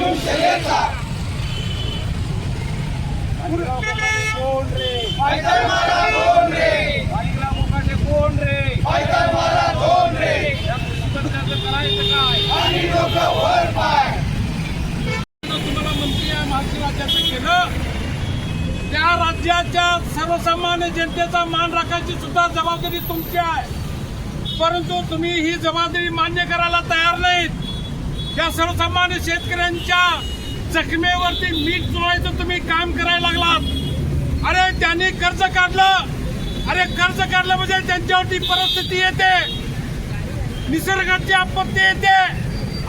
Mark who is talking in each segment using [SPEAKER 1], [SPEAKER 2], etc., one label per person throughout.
[SPEAKER 1] जनतेचा
[SPEAKER 2] कोण रे
[SPEAKER 1] पायदळ मारा कोण रे
[SPEAKER 2] बाईकला कोण रे
[SPEAKER 1] मारा कोण रे
[SPEAKER 2] या करायचं काय
[SPEAKER 1] आणि लोक वर पाय
[SPEAKER 2] तुम्हाला मंत्री आहे महाराष्ट्र राज्याचं केलं त्या राज्याच्या सर्वसामान्य जनतेचा मान राखायची सुद्धा जबाबदारी तुमची आहे. परंतु तुम्ही ही जबाबदारी मान्य करायला तयार नाहीत. या सर्वसामान्य शेतकऱ्यांच्या जखमेवरती मीठ चोळायचं तुम्ही काम करायला लागलात. अरे त्यांनी कर्ज काढलं. अरे कर्ज काढलं म्हणजे त्यांच्यावरती परिस्थिती येते. निसर्गाची आपत्ती येते.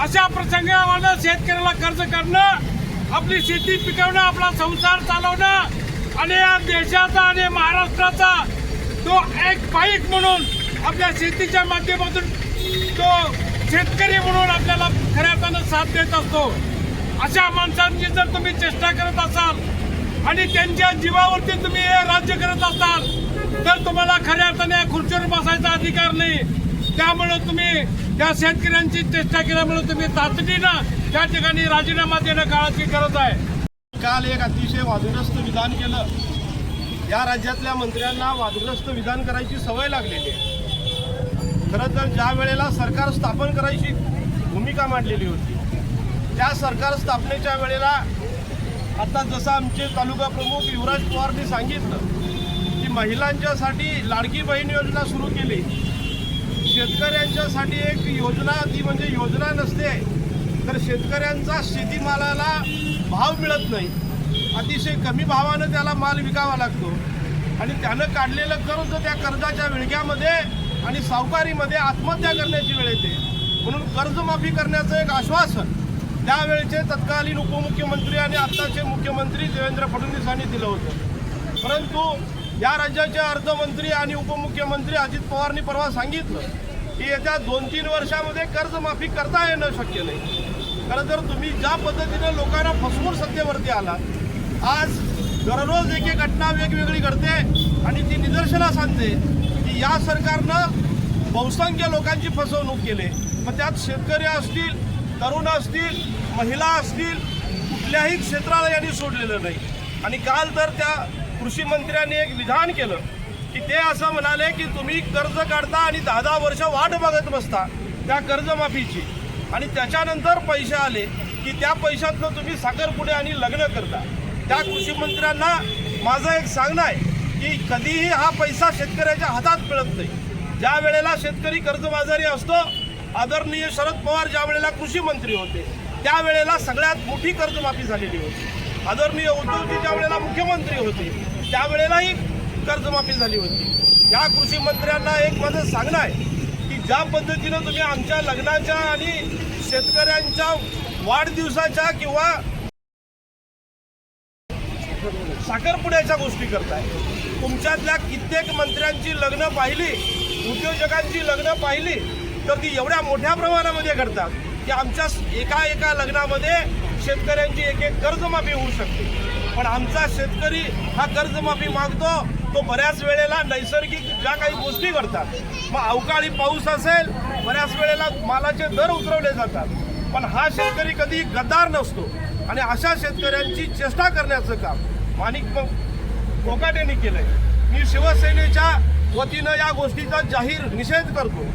[SPEAKER 2] अशा प्रसंगावर शेतकऱ्याला कर्ज काढणं आपली शेती पिकवणं आपला संसार चालवणं आणि या देशाचा आणि महाराष्ट्राचा तो एक बाईक म्हणून आपल्या शेतीच्या माध्यमातून तो शेतकरी म्हणून आपल्याला खऱ्या अर्थानं साथ देत असतो. अशा माणसांची जर तुम्ही चेष्टा करत असाल आणि त्यांच्या जीवावरती तुम्ही हे राज्य करत असाल तर तुम्हाला खऱ्या अर्थाने या खुर्चीवर बसायचा अधिकार नाही. त्यामुळे तुम्ही त्या शेतकऱ्यांची चेष्टा केल्यामुळे तुम्ही तातडीनं त्या ठिकाणी राजीनामा देणं काळाची गरज आहे.
[SPEAKER 3] काल एक अतिशय वादग्रस्त विधान केलं. या राज्यातल्या मंत्र्यांना वादग्रस्त विधान करायची सवय लागलेली आहे. खरं तर ज्या वेळेला सरकार स्थापन करायची भूमिका मांडलेली होती त्या सरकार स्थापनेच्या वेळेला आता जसं आमचे तालुका प्रमुख युवराज पवारनी सांगितलं की महिलांच्यासाठी लाडकी बहीण योजना सुरू केली. शेतकऱ्यांच्यासाठी एक योजना ती म्हणजे योजना नसते तर शेतकऱ्यांचा शेतीमालाला भाव मिळत नाही. अतिशय कमी भावानं त्याला माल विकावा लागतो. आणि त्यानं काढलेलं कर्ज त्या कर्जाच्या विळग्यामध्ये आणि सावकारीमध्ये आत्महत्या करण्याची वेळ येते. म्हणून कर्जमाफी करण्याचं एक आश्वासन त्यावेळचे तत्कालीन उपमुख्यमंत्री आणि आत्ताचे मुख्यमंत्री देवेंद्र फडणवीस यांनी दिलं होतं. परंतु या राज्याचे अर्थमंत्री आणि उपमुख्यमंत्री अजित पवारनी परवा सांगितलं की येत्या दोन तीन वर्षामध्ये कर्जमाफी करता येणं शक्य नाही. खरं तर तुम्ही ज्या पद्धतीनं लोकांना फसवून सत्तेवरती आलात आज दररोज एक एक घटना वेगवेगळी घडते आणि ती निदर्शनास आणते. या सरकारनं बहुसंख्य लोकांची फसवणूक केली. मग त्यात शेतकरी असतील तरुण असतील महिला असतील कुठल्याही क्षेत्राला यांनी सोडलेलं नाही. आणि काल तर त्या कृषी मंत्र्यांनी एक विधान केलं की ते असं म्हणाले की तुम्ही कर्ज काढता आणि दहा दहा वर्ष वाट बघत बसता त्या कर्जमाफीची. आणि त्याच्यानंतर पैसे आले की त्या पैशातनं तुम्ही साखरपुडे आणि लग्न करता. त्या कृषी मंत्र्यांना माझं एक सांगणं आहे की कधीही हा पैसा शेतकऱ्याच्या हातात मिळत नाही. ज्या वेळेला शेतकरी कर्जबाजारी असतो आदरणीय शरद पवार ज्या वेळेला कृषी मंत्री होते त्यावेळेला सगळ्यात मोठी कर्जमाफी झालेली होती. आदरणीय उद्धवजी ज्या वेळेला मुख्यमंत्री होते त्यावेळेलाही कर्जमाफी झाली होती. या कृषी मंत्र्यांना एक माझं सांगणं आहे की ज्या पद्धतीनं तुम्ही आमच्या लग्नाच्या आणि शेतकऱ्यांच्या वाढदिवसाच्या किंवा साखरपुड्याच्या गोष्टी करताय. तुमच्यातल्या कित्येक मंत्र्यांची लग्न पाहिली उद्योजकांची लग्न पाहिली तर ती एवढ्या मोठ्या प्रमाणामध्ये घडतात की आमच्या एका एका लग्नामध्ये शेतकऱ्यांची एक एक कर्जमाफी होऊ शकते. पण आमचा शेतकरी हा कर्जमाफी मागतो तो बऱ्याच वेळेला नैसर्गिक ज्या काही गोष्टी घडतात मग अवकाळी पाऊस असेल बऱ्याच वेळेला मालाचे दर उतरवले जातात. पण हा शेतकरी कधी गद्दार नसतो. आणि अशा शेतकऱ्यांची चेष्टा करण्याचं काम माणिक केलं केलंय. मी शिवसेनेच्या वतीनं या गोष्टीचा जाहीर निषेध करतो.